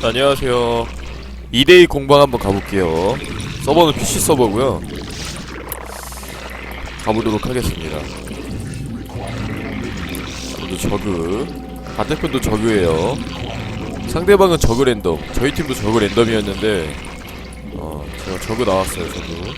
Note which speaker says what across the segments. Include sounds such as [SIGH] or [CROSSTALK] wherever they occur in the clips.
Speaker 1: 안녕하세요. 2대2 공방 한번 가볼게요. 서버는 PC 서버고요. 가보도록 하겠습니다. 먼저 저그. 반대편도 저그예요. 상대방은 저그 랜덤. 저희 팀도 저그 랜덤이었는데 어, 제가 저그 나왔어요. 저그.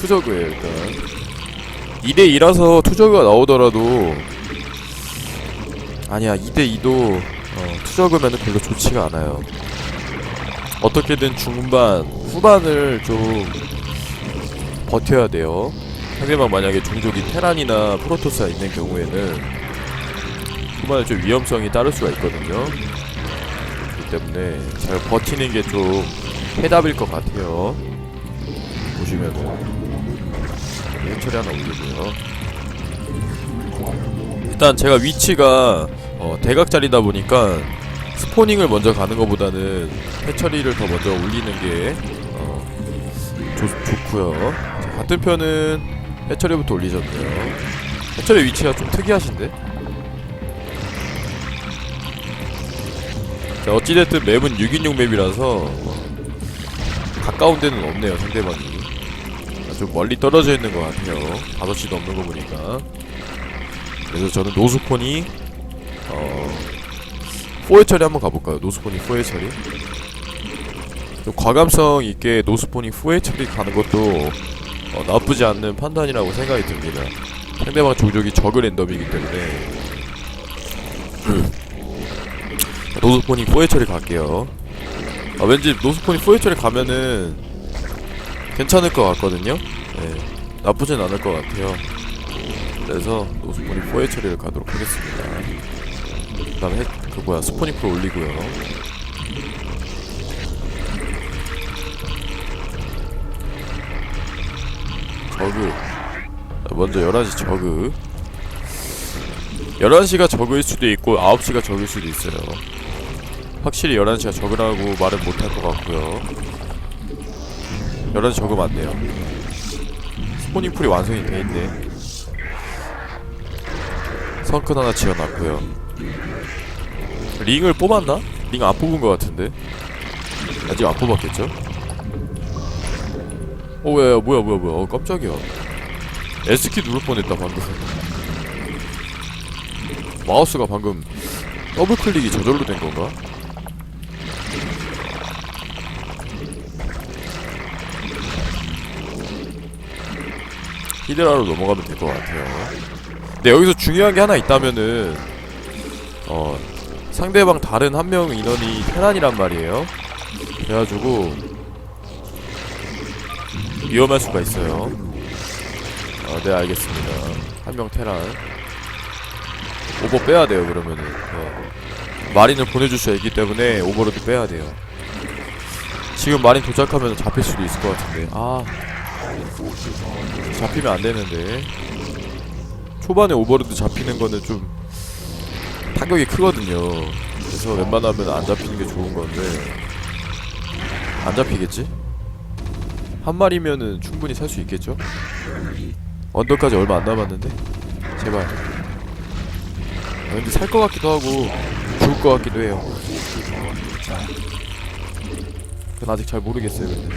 Speaker 1: 투저그예요 일단. 2대2라서 투저그가 나오더라도 아니야 2대2도 어, 투저그면은 별로 좋지가 않아요. 어떻게든 중반, 후반을 좀 버텨야 돼요. 상대방 만약에 종족이 테란이나 프로토스가 있는 경우에는 후반에 좀 위험성이 따를 수가 있거든요. 그렇기 때문에 잘 버티는 게 좀 해답일 것 같아요. 보시면은 해처리 하나 올리고요. 일단 제가 위치가 어, 대각자리다 보니까 스포닝을 먼저 가는 것보다는 해처리를 더 먼저 올리는 게 어, 좋, 좋고요. 자, 같은 편은 해처리부터 올리셨네요. 해처리 위치가 좀 특이하신데? 자, 어찌됐든 맵은 6인용 맵이라서 어, 가까운 데는 없네요, 상대방이. 아, 좀 멀리 떨어져 있는 것 같아요. 5시도 없는 거 보니까. 그래서 저는 노스폰이 어, 4회 처리 한번 가볼까요? 노스포니 4회 처리? 좀 과감성 있게 노스포니 4회 처리 가는 것도 어, 나쁘지 않는 판단이라고 생각이 듭니다. 상대방 종족이 저그 랜덤이기 때문에. [CLEARS THROAT] 노스포니 4회 처리 갈게요. 아, 왠지 노스포니 4회 처리 가면은 괜찮을 것 같거든요? 네, 나쁘진 않을 것 같아요. 그래서 노스포니 4회 처리를 가도록 하겠습니다 그 다음에 그 뭐야 스포니프 올리고요. 저그. 먼저 11시 저그. 11시가 저그일 수도 있고 9시가 저그일 수도 있어요. 확실히 11시가 저그라고 말은 못할 것 같고요. 11시 저그 맞네요. 스포닝풀이 완성이 돼있네. 성큰 하나 지어놨고요 링을 뽑았나? 링 안 뽑은 것 같은데 아직 안 뽑았겠죠? 어 왜, 뭐야 뭐야 뭐야 어 깜짝이야 S키 누를 뻔했다 방금 마우스가 방금 더블 클릭이 저절로 된 건가? 히드라로 넘어가면 될 것 같아요 근데 여기서 중요한 게 하나 있다면은 어 상대방 다른 한 명 인원이 테란이란 말이에요. 그래가지고 위험할 수가 있어요. 아, 네 알겠습니다. 한 명 테란 오버 빼야 돼요 그러면은 네. 마린을 보내줄 수 있기 때문에 오버로드 빼야 돼요. 지금 마린 도착하면 잡힐 수도 있을 것 같은데 아 잡히면 안 되는데 초반에 오버로드 잡히는 거는 좀 타격이 크거든요. 그래서 웬만하면 안 잡히는 게 좋은 건데 안 잡히겠지? 한 마리면은 충분히 살 수 있겠죠? 언더까지 얼마 안 남았는데 제발. 아, 근데 살 것 같기도 하고 죽을 것 같기도 해요. 그건 아직 잘 모르겠어요. 근데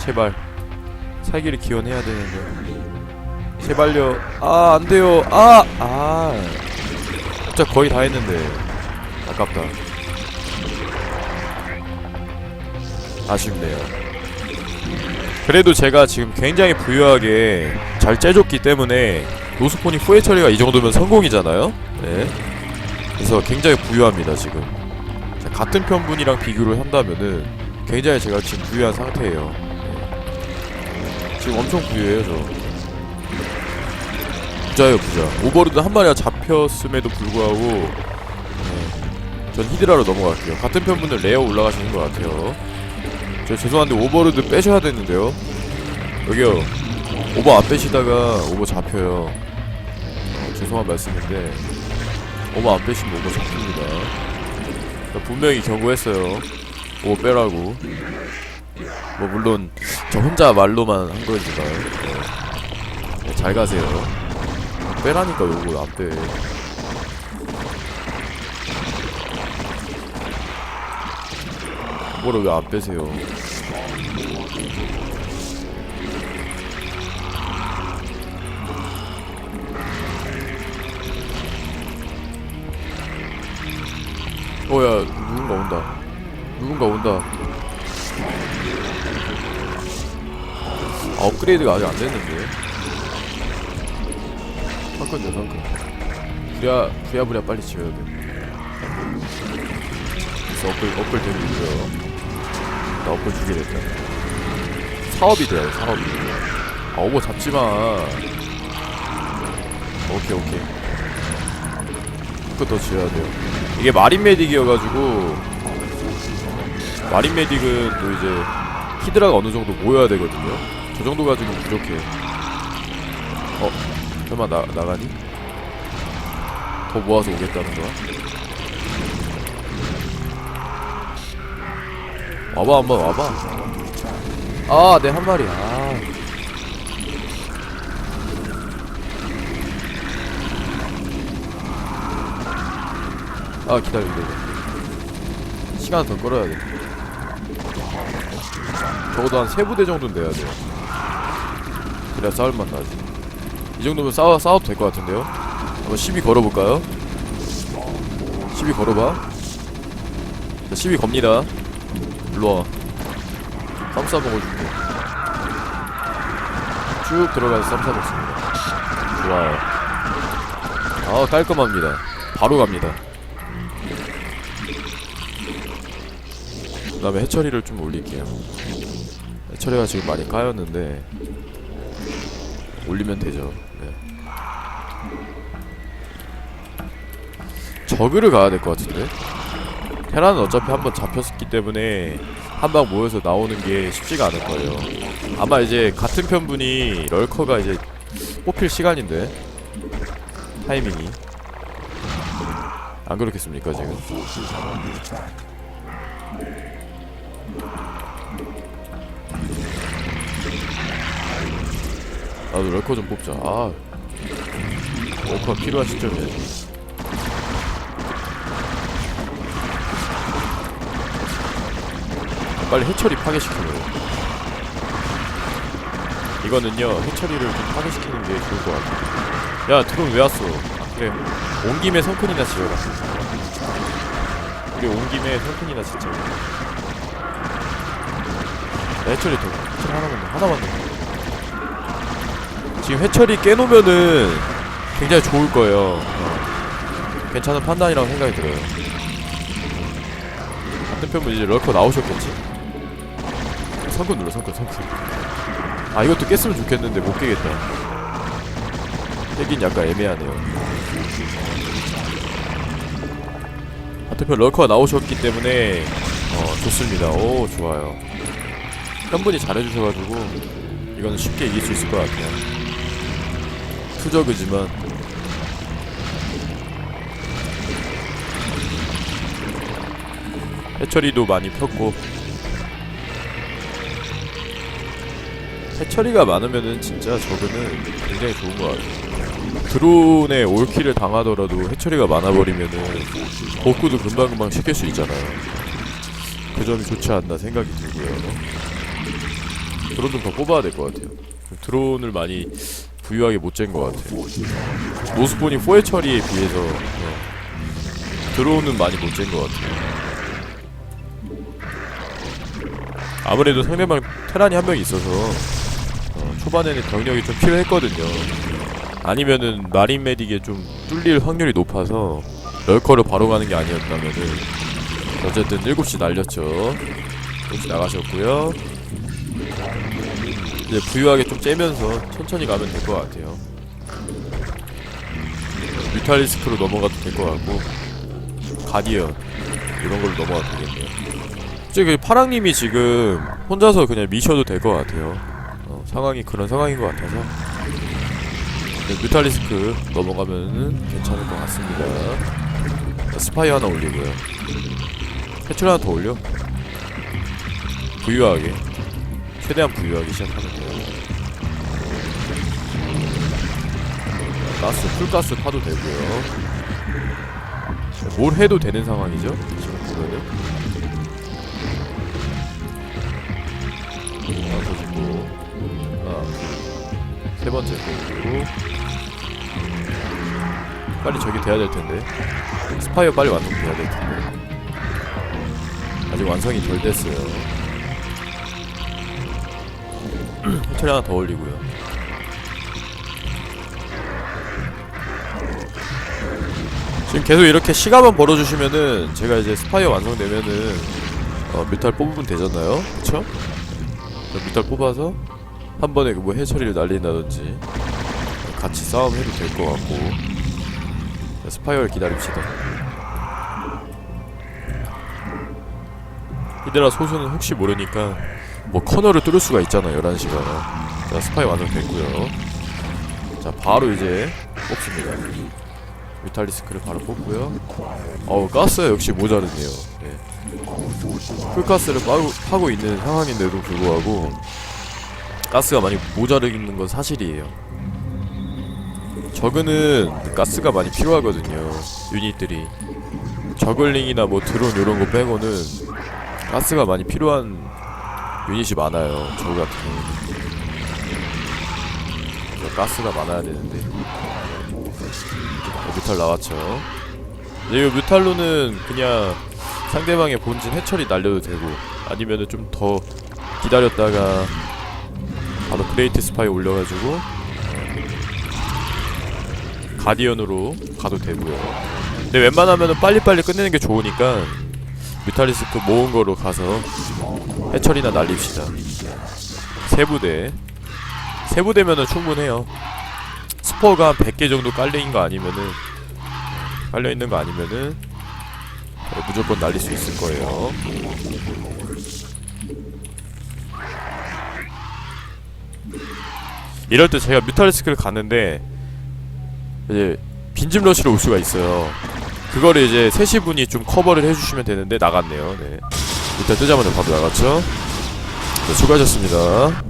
Speaker 1: 제발 살기를 기원해야 되는데 제발요. 아 안 돼요. 아 아. 진짜 거의 다 했는데 아깝다. 아쉽네요. 그래도 제가 지금 굉장히 부유하게 잘 째줬기 때문에 노스포니 후에 처리가 이 정도면 성공이잖아요? 네. 그래서 굉장히 부유합니다 지금. 자, 같은 편분이랑 비교를 한다면은 굉장히 제가 지금 부유한 상태예요. 네. 지금 엄청 부유해요 저 부자예요 부자 오버로드 한 마리가 잡혔음에도 불구하고 네, 전 히드라로 넘어갈게요. 같은 편분들 레어 올라가시는 것 같아요. 저 죄송한데 오버로드 빼셔야 되는데요. 여기요. 오버 안 빼시다가 오버 잡혀요. 어, 죄송한 말씀인데 오버 안 빼시면 오버 잡힙니다. 저 분명히 경고했어요. 오버 빼라고. 뭐 물론 저 혼자 말로만 한 거지만 네. 네, 잘 가세요 빼라니까 요거 안 빼. 오버를 왜 안 빼세요? 어야 누군가 온다. 누군가 온다. 아, 업그레이드가 아직 안 됐는데. 상권이야 상권. 부랴 부랴부랴 빨리 지어야 돼. 그래서 업글 업글 되고 있고요. 나 업글 주게 됐다. 사업이 돼요 사업이. 아 오버 잡지 마. 오케이 오케이. 그거 더 지어야 돼요. 이게 마린 메딕이어가지고 마린 메딕은 또 이제 히드라가 어느 정도 모여야 되거든요. 저 정도 가지고 부족해. 어, 설마 나 나가니? 더 모아서 오겠다는 거야? 와봐 한번 와봐. 아, 내 한 마리. 아. 아 기다려 기다려. 시간 더 끌어야 돼. 적어도 한 세 부대 정도는 돼야 돼요. 그래야 싸울만 나지. 이 정도면 싸워 싸워도 될 것 같은데요? 한번 시비 걸어볼까요? 시비 걸어봐. 자, 시비 겁니다. 일로 와. 쌈 싸 먹어줄게. 쭉 들어가서 쌈 싸 먹습니다. 좋아요. 아 깔끔합니다. 바로 갑니다. 그 다음에 해처리를 좀 올릴게요. 해처리가 지금 많이 까였는데 올리면 되죠. 저그를 가야 될 것 같은데. 테라는 어차피 한번 잡혔기 때문에 한 방 모여서 나오는 게 쉽지가 않을 거예요. 아마 이제 같은 편분이 럴커가 이제 뽑힐 시간인데 타이밍이 안 그렇겠습니까 지금? 나도 럴커 좀 뽑자. 아, 럴커 필요한 시점이야. 빨리 해처리 파괴시키는 이거는요 해처리를 좀 파괴시키는 게 좋을 것 같아 야 드론 왜 왔어? 그래 온 김에 성큰이나 지어라. 우리 온 김에 성큰이나 진짜 해처리 더 해처리 하나만 더 하나만 더 지금 해처리 깨놓으면은 굉장히 좋을 거예요. 어. 괜찮은 판단이라고 생각이 들어요. 편분 이제 럴커 나오셨겠지 성권 눌러 성권 성권 아 이것도 깼으면 좋겠는데 못 깨겠다. 깨긴 약간 애매하네요. 하트편 럴커가 나오셨기 때문에 어 좋습니다. 오 좋아요. 편분이 잘해주셔가지고 이거는 쉽게 이길 수 있을 것 같아요. 투저그지만. 해처리도 많이 폈고 해처리가 많으면은 진짜 저그는 굉장히 좋은 것 같아요. 드론에 올킬을 당하더라도 해처리가 많아버리면은 복구도 금방금방 시킬 수 있잖아요. 그 점이 좋지 않나 생각이 들고요. 드론 좀 더 뽑아야 될 것 같아요. 드론을 많이 부유하게 못 잰 것 같아요. 노스폰이 4의 처리에 비해서 어, 드론은 많이 못 잰 것 같아요. 아무래도 상대방 테란이 한 명 있어서 어, 초반에는 병력이 좀 필요했거든요. 아니면은 마린 메딕에 좀 뚫릴 확률이 높아서 럴커로 바로 가는 게 아니었다면은 어쨌든 7시 날렸죠. 7시 나가셨고요. 이제 부유하게 좀 째면서 천천히 가면 될 것 같아요. 뮤탈리스크로 넘어가도 될 것 같고 가디언 이런 걸로 넘어가도 되겠네요. 솔직히 파랑님이 지금 혼자서 그냥 미셔도 될 것 같아요. 어, 상황이 그런 상황인 것 같아서 네, 뮤탈리스크 넘어가면은 괜찮을 것 같습니다. 자, 스파이 하나 올리고요. 해출 하나 더 올려. 부유하게 최대한 부유하게 시작하면 돼요. 가스 풀가스 파도 되고요. 뭘 해도 되는 상황이죠. 지금 보면은 세 번째. 거 빨리 저기 돼야 될 텐데. 스파이어 빨리 완성돼야 될 텐데. 아직 완성이 덜 됐어요. [CLEARS THROAT] 호텔 하나 더 올리고요. 지금 계속 이렇게 시간만 벌어주시면은 제가 이제 스파이어 완성되면은 어, 뮤탈 뽑으면 되잖아요. 그쵸? 뮤탈 뽑아서 한 번에 그뭐 해처리를 날린다든지 같이 싸움해도 될 것 같고 스파이어를 기다립시다. 히드라 소수는 혹시 모르니까 뭐 커널을 뚫을 수가 있잖아요 11시가 자 스파이어 완성됐고요. 자 바로 이제 뽑습니다. 뮤탈리스크를 바로 뽑고요. 어우 가스가 역시 모자르네요. 네. 풀가스를 파고, 파고 있는 상황인데도 불구하고 가스가 많이 모자르는 건 사실이에요. 저그는 가스가 많이 필요하거든요 유닛들이. 저글링이나 뭐 드론 이런 거 빼고는 가스가 많이 필요한 유닛이 많아요 저그 같은 경우는. 가스가 많아야 되는데. 어, 뮤탈 나왔죠. 이거 뮤탈로는 그냥 상대방의 본진 해처리 날려도 되고 아니면은 좀 더 기다렸다가 바로 그레이트 스파이 올려가지고 가디언으로 가도 되고요. 근데 웬만하면은 빨리빨리 끝내는 게 좋으니까 뮤탈리스크 모은 거로 가서 해처리나 날립시다. 세 부대. 세 부대면은 충분해요. 스포가 한 100개 정도 깔려있는 거 아니면은 깔려있는 거 아니면은 네, 무조건 날릴 수 있을 거예요 이럴 때 제가 뮤탈리스크를 갔는데 이제 빈집 러시로 올 수가 있어요. 그거를 이제 셋이 분이 좀 커버를 해주시면 되는데 나갔네요. 네. 일단 뜨자마자 바로 나갔죠? 네, 수고하셨습니다